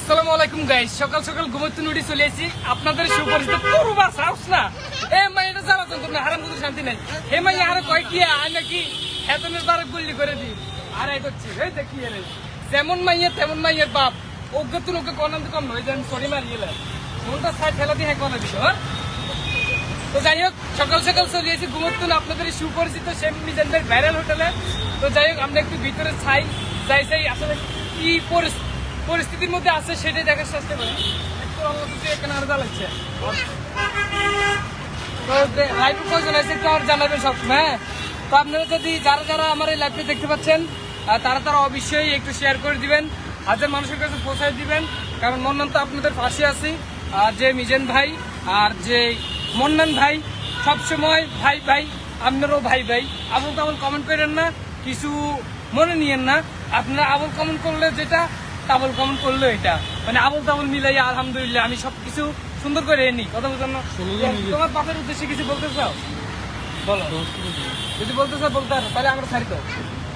আসসালামু আলাইকুম গাইস সকাল সকাল ঘুমোতে নুটি চলে এসেছি। আপনাদের সুপরিচিত করবা সাউস না। এ মাইটা জ্বালাতন করুন হারাম কোনো শান্তি নাই। হে, মাই, আরও কয় কি আয় নাকি? হেতনের বারে গুল্লি করে দি আর এই করছি এই দেখি এলে যেমন মাইয়ে তেমন মাইয়ের বাপ। অজ্ঞ তুন ওকে কনান্ত কম নয় যেন সরি মারিয়ে মনটা সাইড ফেলা দিয়ে হ্যাঁ কনা দিল হ্যাঁ? তো যাই হোক, সকাল সকাল চলে এসেছি ঘুমোতুন আপনাদের সুপরিচিত শেম মিজানদের ভাইরাল হোটেলে তো যাই হোক, আমরা একটু ভিতরে ছাই, যাই যাই, আসলে কি পরিস- পরিস্থিতির মধ্যে আছে, সেটাই দেখার করি। একটু এখানে আছে। আর জানাবেন সব। হ্যাঁ? তো আপনারা যদি যারা যারা আমার এই দেখতে পাচ্ছেন তারা তারা অবশ্যই একটু শেয়ার করে দিবেন, হাজার মানুষের কাছে পৌঁছায় দিবেন। কারণ তো আপনাদের আর যে মিজেন ভাই আর যে মন্নান ভাই, সবসময় ভাই ভাই, আপনারও ভাই ভাই। আবুল তাবুল কমেন্ট করেন না, কিছু মনে নিয়েন না। আপনারা আবুল কমেন্ট করলে যেটা তাবল কমেন্ট করল এটা। মানে আবুল তাবল মিলাই আলহামদুলিল্লাহ আমি সবকিছু সুন্দর করে এনি কথা বুঝলাম না? তোমার বাপের উদ্দেশ্যে কিছু বলতে চাও বলো যদি বলতে চাও বলতে পারো তাহলে আমরা ছাড়ি তো।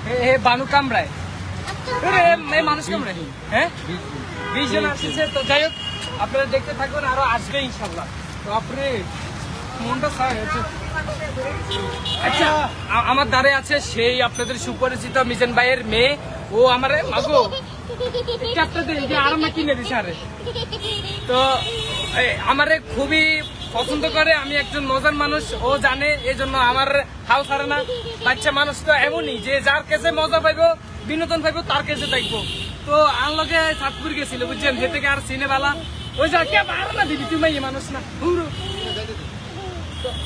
এ- এ বানু কামড়ায় মানুষ কামড়ায় হ্যাঁ বিশ জন আসছে তো যাই হোক আপনারা দেখতে থাকবেন আরও আসবে ইনশাল্লাহ তো আপনি মনটা আচ্ছা আমার দ্বারে আছে সেই আপনাদের সুপরিচিত মিজান ভাইয়ের মেয়ে। ও আমার মাগো একটা দিন যে আরে। তো এই, আমারে খুবই পছন্দ করে আমি একজন মজার মানুষ ও জানে এই জন্য আমার হাও ছাড়ে না। বাচ্চা মানুষ তো এমনই যে যার কাছে মজা পাইবো বিনোদন পাইবো তার কাছে দেখব। তো আনলগে সাতপুর গেছিল বুঝছেন থেকে আর সিনে বালা ওই যা কে পারে না দিদি তুমি এই মানুষ না হুরু। তো-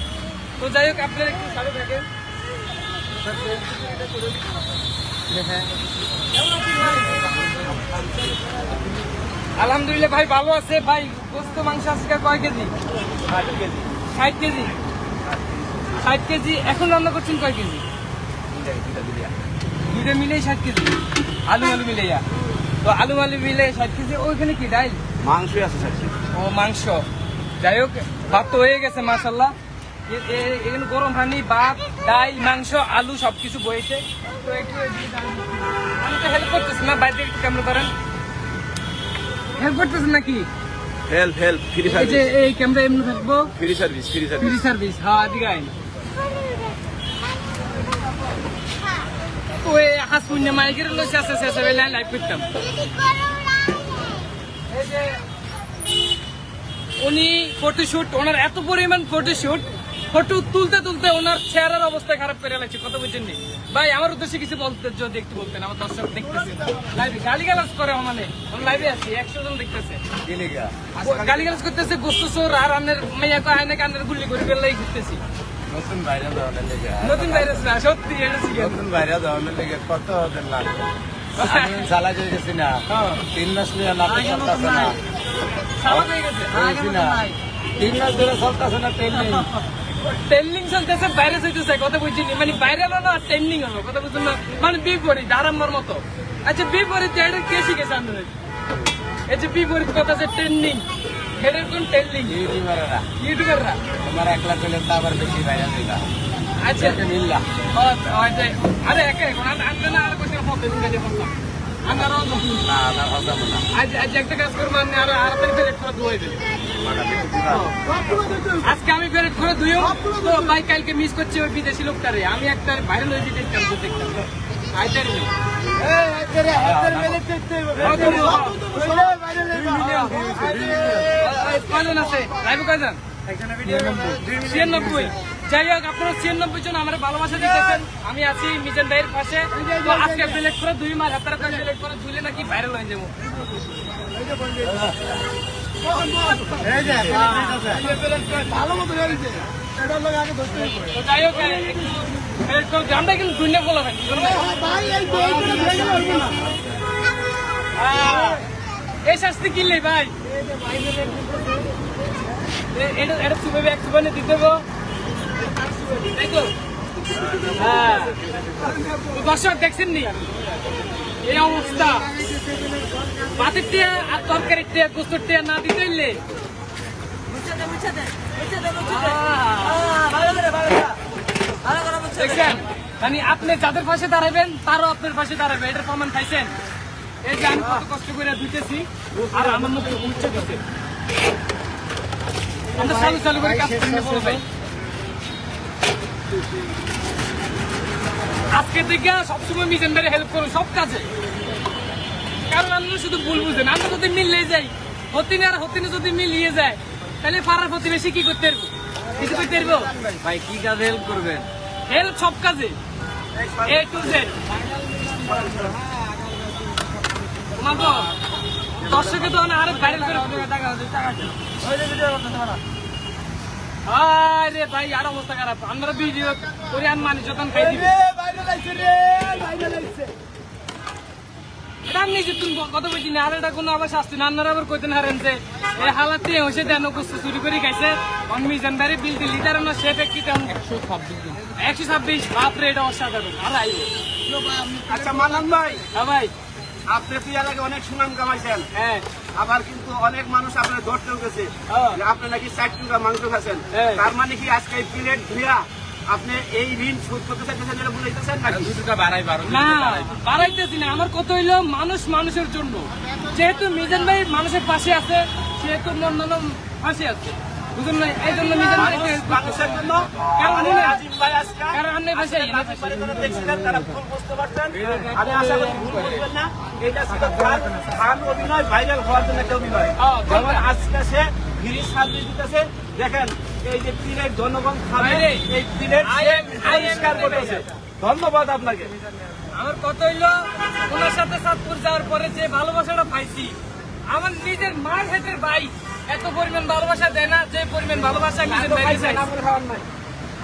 তো যাই হোক আপনারা একটু সাথে থাকেন। আলহামদুলিল্লাহ ভাই ভালো আছে। ভাই গোস্ত মাংস আজকে কয় কেজি? ষাট কেজি। ষাট কেজি। এখন রান্না করছেন কয় কেজি? দুইটা মিলেই ষাট কেজি। আলু আলু মিলাইয়া। তো আলু আলু মিলে ষাট কেজি। ওইখানে কি ডাইল? মাংসই আছে ও মাংস। যাই হোক ভাত তো হয়ে গেছে মাসাল্লাহ এখানে গরম পানি ভাত ডাইল মাংস আলু সবকিছু বয়েছে তো একটু না বাইরে একটু কেমন করেন হেল্প করতেছেন নাকি? হেল্প হেল্প ফ্রি এই যে এই ক্যামেরা এমনি থাকব? Free service free free service service হ্যাঁ এদিকে আইন। তো হাস পুণ্য মাইকের লইছে আছে শেষে লাইন লাইভ করতাম। উনি ফটোশুট ওনার এত পরিমাণ ফটোশুট ফটো তুলতে তুলতে ওনার চেহারার অবস্থা খারাপ করে লাগছে কথা বুঝছেন নি? ভাই আমার উদ্দেশ্যে কিছু বলতে যদি একটু বলতেন আমার দর্শক দেখতেছে। লাইভে গালি গালাজ করে মানে লাইভে আছি একশো জন দেখতেছে। গালি গালাজ করতেছে গোস্ত চোর আর আনের মাইয়া কয় আনে কানের গুলি করে ফেললেই ঘুরতেছি। নতুন ধরনের লেগে। নতুন ভাইরাস না সত্যি এটা নতুন বাইরে ধরনের লেগে কত লাগবে? আমি হয়ে গেছি না। হ্যাঁ। তিন মাস নিয়ে নাটক চলতেছে না। তিন মাস ধরে চলতেছে না নেই। ট্রেন্ডিং চলতেছে ভাইরাস হইতেছে কথা বুঝিনি মানে ভাইরাল হলো আর ট্রেন্ডিং হলো কথা বুঝছেন না। মানে বিপরীত আরাম্বর মতো। আচ্ছা বিপরীত এটা কে শিখেছে আপনাদের এই যে বিপরীত কথা যে ট্রেন্ডিং এটার কোন ট্রেন্ডিং ইউটিউবাররা। ইউটিউবাররা। তোমার একলা পেলে তো আবার বেশি বাইরে দিলা আচ্ছা। মিললা আরে একে এখন আন- না আর ফটো দিন কাজে না হজাম না। আজ আজ একটা কাজ করব আরও আরও বেরেট করে ধুয়ে দেবো আজকে আমি বেরেট করে ধুইও। তো ভাই, কালকে মিস করছি ওই বিদেশি লোকটারে। আমি একটা ভাইরাল হয়ে দেখতাম, তো আছে? ছিয়ানব্বই। যাই হোক, আপনারা ছিয়ানব্বই জন আমার আমি আছি মিজান ভাইয়ের পাশে। তো আজকে সিলেক্ট করে দুই মাস হাতারা করে সিলেক্ট করে ধুলে নাকি ভাইরাল হয়ে যাব। হোক কিন্তু বলা এই শাস্তি কিনলে ভাই? এটা এটা এক চুপানে দিতে তাই তো হ্যাঁ। দর্শক দেখছেন নি? এই অবস্থা। ভাতের টিয়া আর তরকারির টিয়া গোস্তর টিয়া না দিতে হইলে। দেখছেন? মানে আপনি যাদের পাশে দাঁড়াবেন তারও আপনার পাশে দাঁড়াবে এটার প্রমাণ পাইছেন? এই যে আমি কত কষ্ট করে দিতেছি আর আমার মুখে উঠছে দিতে আমরা চালু চালু করে কাজ করে বড় ভাই। আজকে থেকে সবসময় মিজান ভাই হেল্প করুন সব কাজে। কারণ আমরা শুধু ভুল বুঝেন আমরা যদি মিললে যাই হতিনে আর হতিনে যদি মিলিয়ে যায় তাহলে পাড়ার প্রতিবেশী কি করতে পারব? কিছু করতে পারব? ভাই কি কাজ হেল্প করবেন? হেল্প সব কাজে। এ টু জেড দর্শকে তো আরও ভাইরাল করে আরে ভাই আর অবস্থা খারাপ। আমরা ভিডিও করে আন মানি যখন খাই দিবে। এটা আমি নিজে তুমি কত বলছি না আর এটা কোনো আবার শাস্তি না। আপনারা আবার কইতেন হারেন যে এই হালাতে হয়েছে দেন কুস্ত চুরি করে খাইছে। অন মিজান বিল দিল লিটার না সে ব্যক্তি তেমন একশো ছাব্বিশ একশো ছাব্বিশ? বাপরে এটা অসাধারণ। আর আইব। আচ্ছা মানান ভাই। হ্যাঁ ভাই। আপনি অনেক সুনাম কামাইছেন। হ্যাঁ। আবার কিন্তু অনেক মানুষ আপনার ধরতেও গেছে হ্যাঁ। আপনি নাকি ষাট টাকা মাংস খাচ্ছেন। হ্যাঁ। তার মানে কি আজকে প্লেট ধুয়া আপনি এই ঋণ শোধ করতে চাইতেছেন এটা বুঝাইতেছেন নাকি? দুটা বাড়াই বারো না বাড়াইতেছি না। আমার কত হইল? মানুষ মানুষের জন্য। যেহেতু মিজান ভাই মানুষের পাশে আছে সেহেতু অন্যান্য পাশে আছে। বুঝুন না এই জন্য মিজান ভাই মানুষের জন্য কারণ আজিম ভাই আজকে কারণ আপনি পাশে আজকে ভাই যারা দেখছিলেন তারা ভুল বুঝতে পারছেন। আমি আশা করি ভুল বুঝবেন না। এটা ছিল তার খান অভিনয় ভাইরাল হওয়ার জন্য একটা অভিনয়। আজকে সে ফ্রি সার্ভিস দিতেছে দেখেন এই যে প্লেট জনগণ খাবে এই am পরিষ্কার করেছে ধন্যবাদ আপনাকে। আমার কত হইল ওনার সাথে সাতপুর যাওয়ার পরে যে ভালোবাসাটা পাইছি আমার নিজের মায়ের হাতের ভাই এত পরিমাণ ভালোবাসা দেয় না যে পরিমাণ ভালোবাসা নিজের।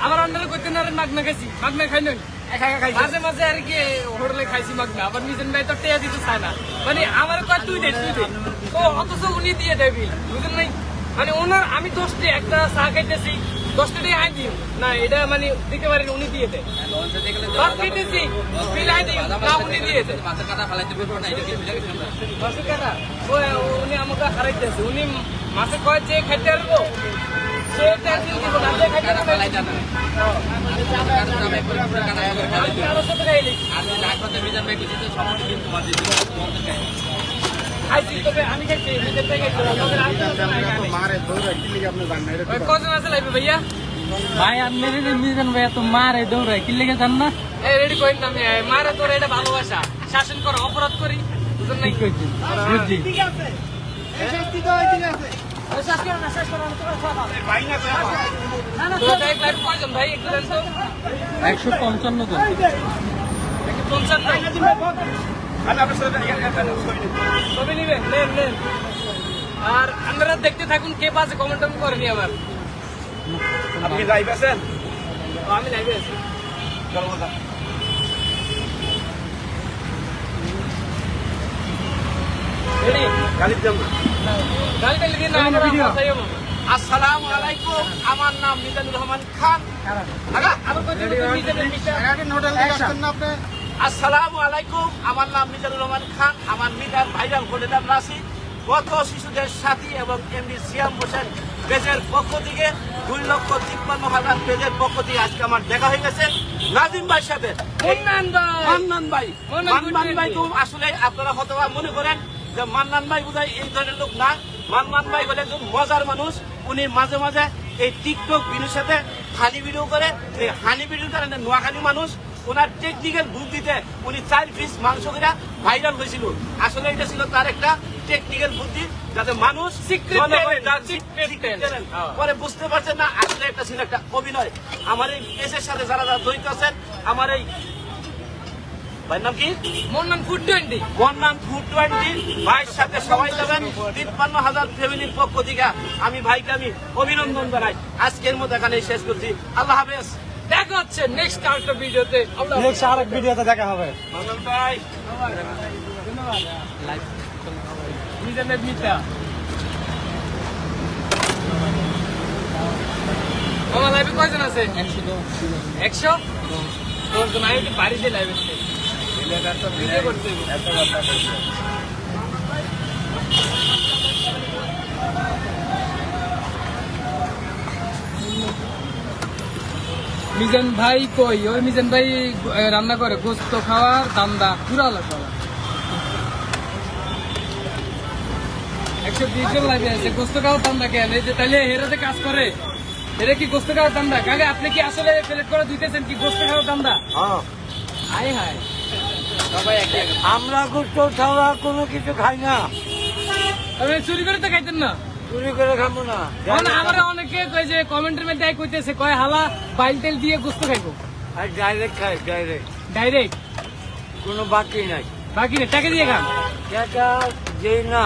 আমার আন্ডারে করতে না মাগনা খাইছি মাগনা খাই নই। মাঝে মাঝে আর কি হোটেলে খাইছি মাগনা আবার নিজের ভাই তো টেয়া দিতে চায় না। মানে আমার কয় তুই দে তুই দে। ও অথচ উনি দিয়ে দেবি বুঝলেন নাই? মানে ওনার আমি দশটি একটা চা খাইতেছি দশটা দিয়ে আই দিই না এটা মানে দিতে পারি উনি দিয়ে দেয় ভাত খাইতেছি বিল আই দিই না উনি দিয়ে দেয় মাছের কাটা? ফেলাইতে পারব না এটা কি বুঝে গেছেন আমরা? মাছের কাটা উনি আমাকে হারাইতেছে। উনি কয় যে খাইতে সে দিব না যে ফেলাই আর যদি কিন্তু আর। মারে ভাই আপনি যদি মিজান ভাই এত মারে দৌড়ায় কি লেগে জান না? এই রেডি করেন না আমি মারে তোর এটা ভালোবাসা। শাসন করো অপরাধ করি বুঝছি। একশো পঞ্চান্ন জন। পঞ্চান্ন। আমি আপনার সাথে ছবি নিবেন? নেন নেন। আর আপনারা দেখতে থাকুন কে পাশে কমেন্ট টমেন্ট করেনি আবার আপনি লাইভ আছেন? আমি লাইভে আছি। চলো কথা। আমরা আসসালামু আলাইকুম আমার নাম মিজানুর রহমান খান। আগা, আবার কত নিজেদের মিটার হোটেল থেকে আসছেন না আপনি? আসসালামু আলাইকুম আমার নাম মিজানুর রহমান খান আমার মিটার ভাইরাল কোলেদার রাশি। গত শিশুদের সাথী এবং এমডি সিয়াম হোসেন পেজের পক্ষ থেকে দুই লক্ষ তিপ্পান্ন হাজার পেজের পক্ষ থেকে আজকে আমার দেখা হয়ে গেছে। নাজিম ভাইয়ের সাথে। মুন্নান ভাই। মান্নান ভাই। তো আসলে আপনারা হয়তো বা মনে করেন যে মান্নান ভাই বোধহয় এই ধরনের লোক না। মান্নান ভাই হলেন একজন মজার মানুষ। উনি মাঝে মাঝে এই টিকটক ভিডিওর সাথে হানি ভিডিও করে। এই হানি ভিডিও করেন নোয়াখালী মানুষ ওনার টেকনিক্যাল বুদ্ধিতে উনি চার পিস মাংস করে ভাইরাল হয়েছিল। আসলে এটা ছিল তার একটা টেকনিক্যাল বুদ্ধি যাতে মানুষ। হ্যাঁ। পরে বুঝতে পারছেন না আসলে এটা ছিল একটা অভিনয়। আমার এই এসের সাথে যারা যারা জড়িত আছেন আমার এই ভাইয়ের নাম কি? মুন্নান ফুড টোয়েন্টি বন্যান ফুড টোয়েন্টি ভাইয়ের সাথে সবাই যাবেন। তিপ্পান্ন হাজার ফ্যামিলির পক্ষ থেকে আমি ভাইকে আমি অভিনন্দন জানাই। আজকের মতো এখানে শেষ করছি। আল্লাহ হাফেজ। দেখা হচ্ছে নেক্সট আরেকটা ভিডিওতে। আল্লাহ আরেক ভিডিওতে দেখা হবে। মঙ্গল ভাই। মিজানের মিটা আমার লাইভে কয়জন আছে? একশো? দশজন। আমি বাড়িতে লাইভে ভিডিও করতে মিজান ভাই কই? ওই মিজান ভাই রান্না করে গোস্ত খাওয়ার দান্দা পুরা আলাদা একশো বিশ জন লাইভে আছে গোস্ত খাওয়ার দামটা কেন? এই যে তাহলে হেরাতে কাজ করে এরা কি গোস্ত খাওয়ার দামটা কাকে আপনি কি আসলে প্লেট করে দিতেছেন কি গোস্ত খাওয়ার হ্যাঁ। হাই আমরা গুপ্ত ছাড়া কোনো কিছু খাই না। চুরি করে তো খাইতেন না? চুরি করে খাব না। এখন আমার অনেকে কয় যে কমেন্টের মধ্যে এক কইতেছে কয় হালা বাইল তেল দিয়ে গোস্ত খাইবো? আর ডাইরেক্ট খাই ডাইরেক্ট ডাইরেক্ট কোনো বাকি নাই। বাকি নেই টাকা দিয়ে খান। যেই না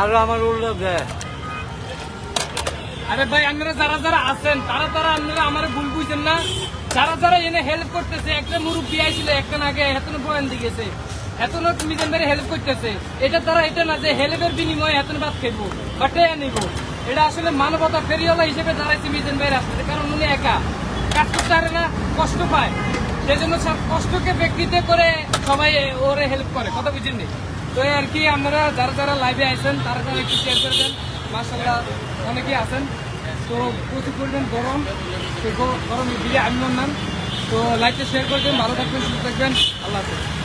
আরও আমার উল্লেখ দেয়। আরে ভাই আপনারা যারা যারা আছেন তারা তারা আপনারা আমার ভুল বুঝছেন না। যারা যারা এনে হেল্প করতেছে একটা মুরব্বী আইছিল একটা আগে এতন বয়ান দিয়ে গেছে এতন মিজান ভাই হেল্প করতেছে। এটা তারা এটা না যে হেল্পের বিনিময়ে এতন বাদ খাইবো বা টেয়া নিব এটা আসলে মানবতা ফেরিওয়ালা হিসেবে দাঁড়াইছে মিজান ভাইয়ের আসতে কারণ উনি একা। কাজ করতে পারে না, কষ্ট পায়। সেই জন্য সব কষ্টকে ব্যক্তিতে করে সবাই ওরে হেল্প করে। কথা বুঝেননি তো এই আর কি আপনারা যারা যারা লাইভে আছেন তারা তারা একটু শেয়ার করে দেন। মাসাল্লাহ অনেকেই আছেন। তো প্রচুর পরিমাণ গরম। তো গ- গরমে দিয়ে আমি নাম তো লাইভটা শেয়ার করে দেন, ভালো থাকবেন, সুস্থ থাকবেন। আল্লাহ হাফেজ।